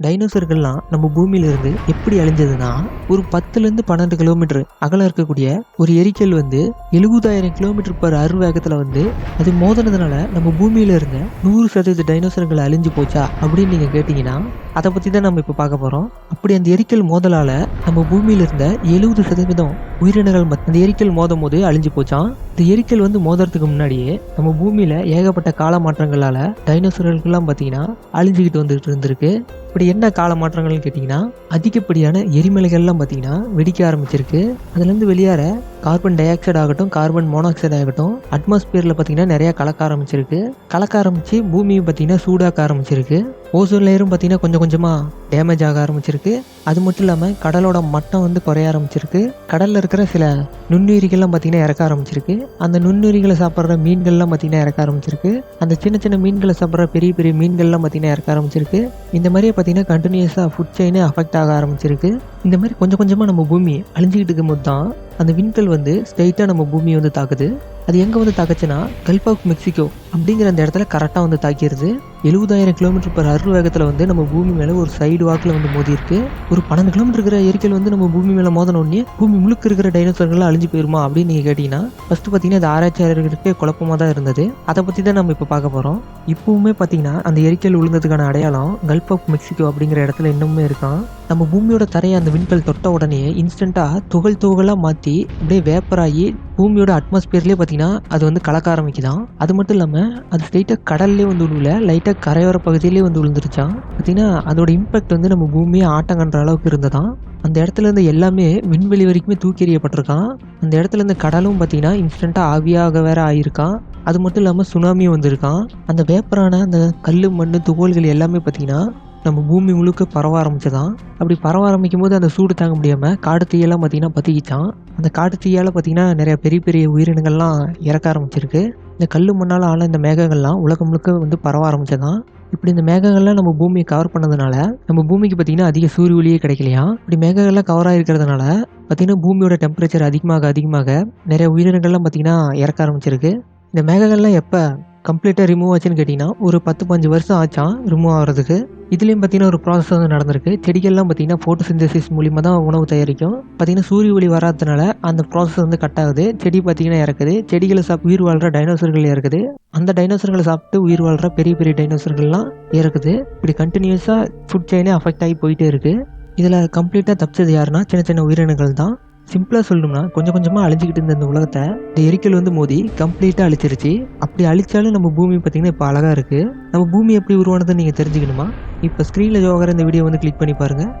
டைனோசர்கள்லாம் நம்ம பூமியிலிருந்து எப்படி அழிஞ்சதுன்னா ஒரு பத்துலேருந்து பன்னெண்டு கிலோமீட்டர் அகலம் இருக்கக்கூடிய ஒரு எரிக்கல் வந்து எழுபதாயிரம் கிலோமீட்டர் பர் அரு வேகத்தில் வந்து அது மோதினதுனால நம்ம பூமியில இருந்த நூறு சதவீத டைனோசர்கள் அழிஞ்சு போச்சா அப்படின்னு நீங்கள் கேட்டிங்கன்னா அதை பற்றி தான் நம்ம இப்போ பார்க்க போகிறோம் அப்படி அந்த எரிக்கல் மோதலால் நம்ம பூமியில இருந்த எழுபது சதவீதம் உயிரினங்கள் மத்- அந்த எரிக்கல் மோதும் போது அழிஞ்சு போச்சாம். இந்த எரிக்கல் வந்து மோதுறதுக்கு முன்னாடியே நம்ம பூமியில ஏகப்பட்ட கால மாற்றங்களால டைனோசர்களுக்கெல்லாம் பார்த்தீங்கன்னா அழிஞ்சுக்கிட்டு வந்துகிட்டு இருந்திருக்கு. இப்படி என்ன கால மாற்றங்கள்னு கேட்டிங்கன்னா அதிகப்படியான எரிமலைகள்லாம் பார்த்தீங்கன்னா வெடிக்க ஆரம்பிச்சிருக்கு. அதுலேருந்து வெளியேற கார்பன் டை ஆக்சைடு ஆகட்டும் கார்பன் மோனாக்சைடு ஆகட்டும் அட்மாஸ்பியரில் பார்த்தீங்கன்னா நிறைய கலக்க ஆரம்பிச்சிருக்கு. கலக்க ஆரம்பிச்சு பூமியை பார்த்தீங்கன்னா சூடாக்க ஆரம்பிச்சிருக்கு. ஓசோன் லேயரும் பார்த்தீங்கன்னா கொஞ்சம் கொஞ்சமாக டேமேஜ் ஆக ஆரம்பிச்சிருக்கு. அது மட்டும் இல்லாமல் கடலோட மட்டம் வந்து குறைய ஆரம்பிச்சிருக்கு. கடலில் இருக்கிற சில நுண்ணுயிரிகள்லாம் பார்த்தீங்கன்னா இறக்க ஆரம்பிச்சிருக்கு. அந்த நுண்ணுயிரிகளை சாப்பிட்ற மீன்கள்லாம் பார்த்தீங்கன்னா இறக்க ஆரம்பிச்சிருக்கு. அந்த சின்ன சின்ன மீன்களை சாப்பிட்ற பெரிய பெரிய மீன்கள்லாம் பார்த்தீங்கன்னா இறக்க ஆரம்பிச்சிருக்கு. இந்த மாதிரியே பார்த்தீங்கன்னா கண்டினியூஸாக ஃபுட் செயினே அஃபெக்ட் ஆக ஆரம்பிச்சிருக்கு. இந்த மாதிரி கொஞ்சம் கொஞ்சமாக நம்ம பூமி அழிஞ்சிக்கிட்டு இருக்கும்போது தான் அந்த விண்கல் வந்து ஸ்ட்ரைட்டாக நம்ம பூமியை வந்து தாக்குது. அது எங்கே வந்து தாக்குச்சுன்னா கல்ஃப் ஆஃப் மெக்சிகோ அப்படிங்கிற அந்த இடத்துல கரெக்டாக வந்து தாக்கிடுது எழுபதாயிரம் கிலோமீட்டர் பர் அருள் வேகத்தில் வந்து நம்ம பூமி மேலே ஒரு சைடு வாக்கில் வந்து மோதி இருக்கு ஒரு பன்னெண்டு கிலோமீட்டர் இருக்கிற இயற்கையில் வந்து நம்ம பூமி மேலே மோதனோடனே பூமி முழுக்க இருக்கிற டைனோசர்கள்லாம் அழிஞ்சு போயிருமா அப்படின்னு நீங்கள் கேட்டிங்கன்னா ஃபஸ்ட்டு பார்த்தீங்கன்னா அது ஆராய்ச்சியாளர்களுக்கு குழப்பமாக தான் இருந்தது. அதை பற்றி தான் நம்ம இப்போ பார்க்க போகிறோம் இப்போவுமே பார்த்தீங்கன்னா அந்த இயற்கையில் விழுந்ததுக்கான அடையாளம் கல்ஃப் ஆஃப் மெக்சிகோ அப்படிங்கிற இடத்துல இன்னுமே இருக்கான். நம்ம பூமியோட தரையை அந்த விண்கல் தொட்ட உடனே இன்ஸ்டண்ட்டாக துகள் துகளாக மாற்றி அப்படியே வேப்பராகி பூமியோட அட்மாஸ்பியர்லேயே பார்த்தீங்கன்னா அது வந்து கலக்க ஆரம்பிக்குதான். அது மட்டும் இல்லாமல் அது ஸ்ட்ரைட்டாக கடல்லே வந்து விழுல லைட்டாக கரையோர பகுதியிலே வந்து விழுந்துருச்சான் பார்த்தீங்கன்னா அதோட இம்பேக்ட் வந்து நம்ம பூமியை ஆட்டம் அளவுக்கு இருந்ததான் அந்த இடத்துல இருந்து எல்லாமே விண்வெளி வரைக்குமே தூக்கி எறியப்பட்டிருக்கான் அந்த இடத்துல இருந்து கடலும் பார்த்தீங்கன்னா இன்ஸ்டண்ட்டாக ஆவியாக வேற ஆகியிருக்கான் அது மட்டும் இல்லாமல் சுனாமியும் வந்திருக்கான் அந்த வேப்பரான அந்த கல் மண் துகள்கள் எல்லாமே பார்த்தீங்கன்னா நம்ம பூமி முழுக்க பரவ ஆரம்பிச்சதான். அப்படி பரவ ஆரம்பிக்கும் போது அந்த சூடு தாங்க முடியாமல் காடு தீயெல்லாம் பார்த்தீங்கன்னா பற்றிக்கிச்சான் அந்த காட்டு தீயால் பார்த்தீங்கன்னா நிறைய பெரிய பெரிய உயிரினங்கள்லாம் இறக்க ஆரம்பிச்சிருக்கு. இந்த கல் மண்ணால் ஆன இந்த மேகங்கள்லாம் உலகம் முழுக்க வந்து பரவ ஆரம்பிச்சதான். இப்படி இந்த மேகங்கள்லாம் நம்ம பூமியை கவர் பண்ணதுனால நம்ம பூமிக்கு பார்த்தீங்கன்னா அதிக சூரிய ஒளியே கிடைக்கலையா? இப்படி மேகங்கள்லாம் கவர் ஆகிருக்கிறதுனால பார்த்தீங்கன்னா பூமியோட டெம்பரேச்சர் அதிகமாக அதிகமாக நிறைய உயிரினங்கள்லாம் பார்த்தீங்கன்னா இறக்க ஆரம்பிச்சிருக்கு. இந்த மேகங்கள்லாம் எப்போ கம்ப்ளீட்டாக ரிமூவ் ஆச்சுன்னு கேட்டிங்கன்னா ஒரு பத்து பஞ்சு வருஷம் ஆச்சான் ரிமூவ் ஆகிறதுக்கு. இதுலேயும் பார்த்தீங்கன்னா ஒரு ப்ராசஸ் வந்து நடந்திருக்கு. செடிகள்லாம் பார்த்தீங்கன்னா ஃபோட்டோசிந்தசிஸ் மூலிமா தான் உணவு தயாரிக்கும். பார்த்தீங்கன்னா சூரிய ஒளி வராததுனால அந்த ப்ராசஸ் வந்து கட் ஆகுது. செடி பார்த்தீங்கன்னா இறக்குது. செடிகளை சாப் உயிர் வாழ்கிற டைனோசர்கள் இறக்குது. அந்த டைனோசர்களை சாப்பிட்டு உயிர் வாழ்கிற பெரிய பெரிய டைனோசர்கள்லாம் இறக்குது. இப்படி கண்டினியூஸாக ஃபுட் செயினே அஃபெக்ட் ஆகி போயிட்டே இருக்குது இதில் கம்ப்ளீட்டாக தப்பிச்சது யாருன்னா சின்ன சின்ன உயிரினங்கள் தான். சிம்பிளாக சொல்லணும்னா கொஞ்சம் கொஞ்சமாக அழிஞ்சிக்கிட்டு இருந்த இந்த உலகத்தை இந்த எரிக்கல் வந்து மோதி கம்ப்ளீட்டாக அழிச்சிருச்சு. அப்படி அழிச்சாலும் நம்ம பூமி பார்த்தீங்கன்னா இப்போ அழகாக இருக்குது நம்ம பூமி எப்படி உருவானதுன்னு நீங்கள் தெரிஞ்சுக்கணுமா? இப்போ ஸ்க்ரீனில் ஜோகர் இந்த வீடியோ வந்து கிளிக் பண்ணி பாருங்கள்